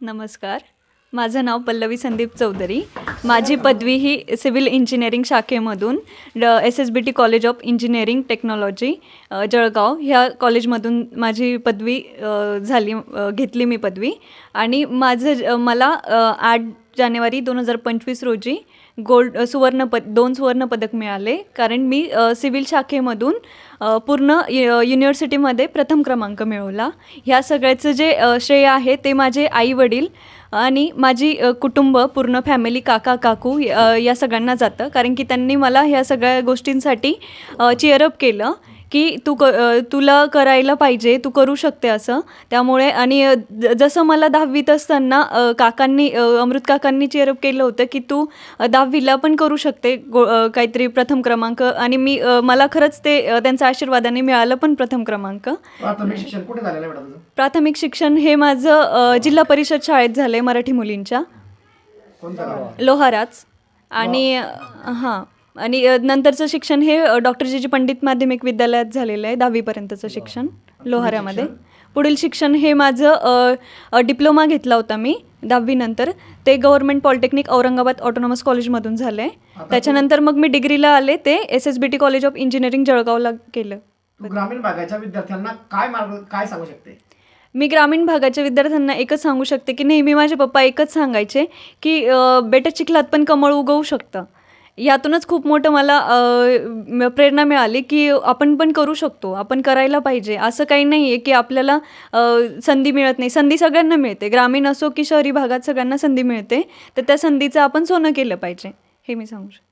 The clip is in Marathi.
नमस्कार. माझं नाव पल्लवी संदीप चौधरी. माझी पदवी ही civil engineering शाखेमधून S S B T college of engineering technology Jalgaon. ह्या कॉलेजमधून माझी पदवी झाली घेतली मी पदवी. आणि माझं मला आठ जानेवारी दोन हजार पंचवीस रोजी गोल्ड सुवर्णपद सुवर्ण पद दोन सुवर्ण पदक मिळाले. कारण मी सिव्हिल शाखेमधून पूर्ण यु युनिव्हर्सिटीमध्ये प्रथम क्रमांक मिळवला. ह्या सगळ्याचं जे श्रेय आहे ते माझे आई वडील आणि माझी कुटुंब पूर्ण फॅमिली काका काकू या सगळ्यांना जातं. कारण की त्यांनी मला ह्या सगळ्या गोष्टींसाठी चिअरअप केलं. की तू क तुला करायला पाहिजे तू करू शकते असं. त्यामुळे आणि जसं मला दहावीत असताना काकांनी अमृत काकांनी चेअरअप केलं होतं की तू दहावीला पण करू शकते गो काहीतरी प्रथम क्रमांक. आणि मी मला खरंच ते त्यांच्या आशीर्वादाने मिळालं पण प्रथम क्रमांक. प्राथमिक शिक्षण हे माझं जिल्हा परिषद शाळेत झालं आहे मराठी मुलींच्या. लोहाराच. आणि हां. आणि नंतरचं शिक्षण हे डॉक्टर जी जी पंडित माध्यमिक विद्यालयात झालेलं आहे दहावीपर्यंतचं शिक्षण लोहाऱ्यामध्ये. पुढील शिक्षण? हे माझं डिप्लोमा घेतला होता मी दहावीनंतर ते गव्हर्नमेंट पॉलिटेक्निक औरंगाबाद ऑटोनॉमस कॉलेजमधून झालं आहे त्याच्यानंतर मग मी डिग्रीला आले ते S S B T college of engineering जळगावला केलं. ग्रामीण भागाच्या विद्यार्थ्यांना काय मार्ग काय सांगू शकते? मी ग्रामीण भागाच्या विद्यार्थ्यांना एकच सांगू शकते की नेहमी माझे पप्पा एकच सांगायचे की बेटा चिखलात पण कमळ उगवू शकतं. यातूनच खूप मोठं मला अ, प्रेरणा मिळाली की आपण पण करू शकतो आपण करायला पाहिजे. असं काही नाही आहे की आपल्याला अ, संधी मिळत नाही. संधी सगळ्यांना मिळते. ग्रामीण असो की शहरी भागात सगळ्यांना संधी मिळते तर त्या संधीचं आपण सोनं केलं पाहिजे. हे मी सांगू शकते.